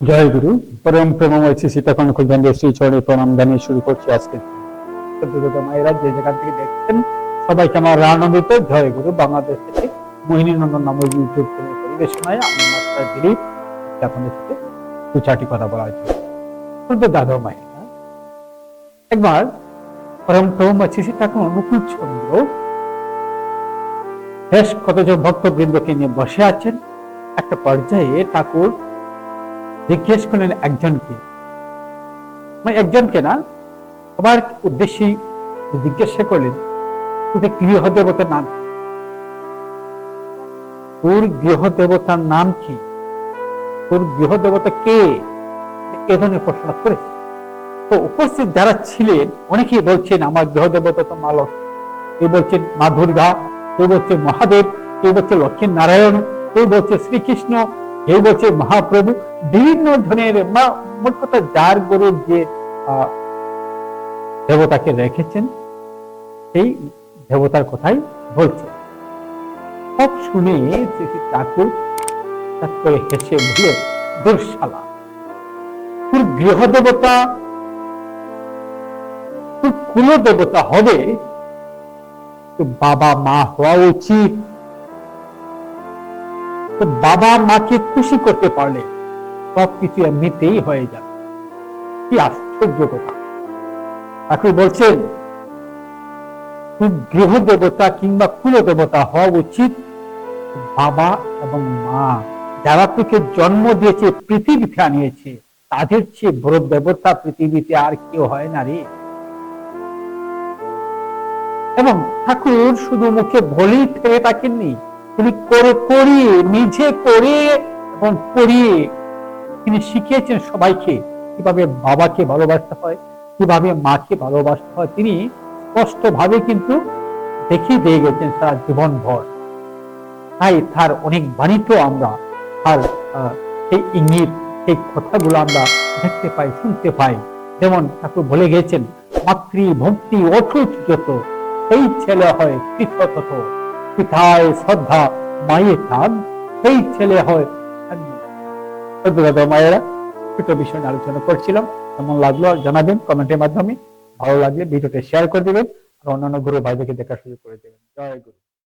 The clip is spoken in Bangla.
জয় গুরু। পরম প্রেমময় শ্রী সীতাকণ খুলবেন্দ্র শ্রী চরণে প্রণাম জানিয়ে শুরু করছি আজকে। মায়েরা যে জায়গা থেকে দেখছেন, সবাইকে আমার আনন্দিত জয় গুরু। বাংলাদেশ থেকে মোহিনী নন্দন নামক ইউটিউব চ্যানেল পরিবেশনায় আমি মাস্টার দিলীপ আপনাদের সাথে দু চারটি কথা বলার জন্য সদ্য দাদা মায়েরা, একবার পরম প্রেমময় শ্রী সীতাকণ অনুকূল চন্দ্র বেশ কতজন ভক্তবৃন্দকে নিয়ে বসে আছেন, একটা পর্যায়ে ঠাকুর জিজ্ঞেস করলেন একজনকে। মানে একজনকে না, সবার উদ্দেশ্যে জিজ্ঞাসা করলেন তোদের গৃহ দেবতার নাম তোর গৃহ দেবতার নাম কি? তোর গৃহ দেবতা কে? এ ধরনের প্রশ্ন করেছে। তো উপস্থিত যারা ছিলেন, অনেকেই বলছেন, আমার গৃহ দেবতা তো মা লক্ষ্মী কেউ বলছেন, মা দুর্গা। কেউ বলছে মহাদেব। কেউ বলছে লক্ষ্মী নারায়ণ কেউ বলছে শ্রীকৃষ্ণ। কেউ বলছে মহাপ্রভু। বিভিন্ন ধরনের বা মোট কথা যার গরু যে দেবতাকে রেখেছেন, সেই দেবতার কথাই বলছে। সব শুনে ঠাকুর করে হেসে বলে দুর্শালা তোর গৃহ দেবতা, তোর কুল দেবতা হবে। বাবা মা হওয়া উচিত। তো বাবা মাকে খুশি করতে পারলে সবকিছু এমনিতেই হয়ে যাবে। কি আশ্চর্য কথা। আপনি বলছেন গৃহ দেবতা কিংবা কুল দেবতা হওয়া উচিত বাবা এবং মা। যারা তোকে জন্ম দিয়েছে পৃথিবীতে আনিয়েছে তাদের চেয়ে বড় দেবতা পৃথিবীতে আর কেউ হয় না রে। এবং ঠাকুর শুধু মুখে বলেই ফেলে থাকেননি তিনি করে করিয়ে নিজে করে এবং করিয়ে তিনি শিখিয়েছেন সবাইকে কীভাবে বাবাকে ভালোবাসতে হয়, কীভাবে মাকে ভালোবাসতে হয়। তিনি স্পষ্ট ভাবে কিন্তু দেখিয়ে দিয়ে গেছেন সারা জীবন ভর তাই তার অনেক বাণিজ্য আমরা, তার সেই ইঙ্গিত, সেই কথাগুলো আমরা দেখতে পাই, শুনতে পাই। যেমন ঠাকুর বলে গেছেন, মাতৃ ভক্তি অটুট যত, সেই ছেলে হয় কৃতত পিতায় শ্রদ্ধা, মায়ের টান সেই ছেলে হয় মায়েরা, ছোট বিষয় নিয়ে আলোচনা করছিলাম। কেমন লাগল জানাবেন কমেন্টের মাধ্যমে। ভালো লাগলে ভিডিওটা শেয়ার করে দেবেন। আর অন্যান্য গুরু ভাইদেরকে দেখা শুরু করে দেবেন। জয় গুরু।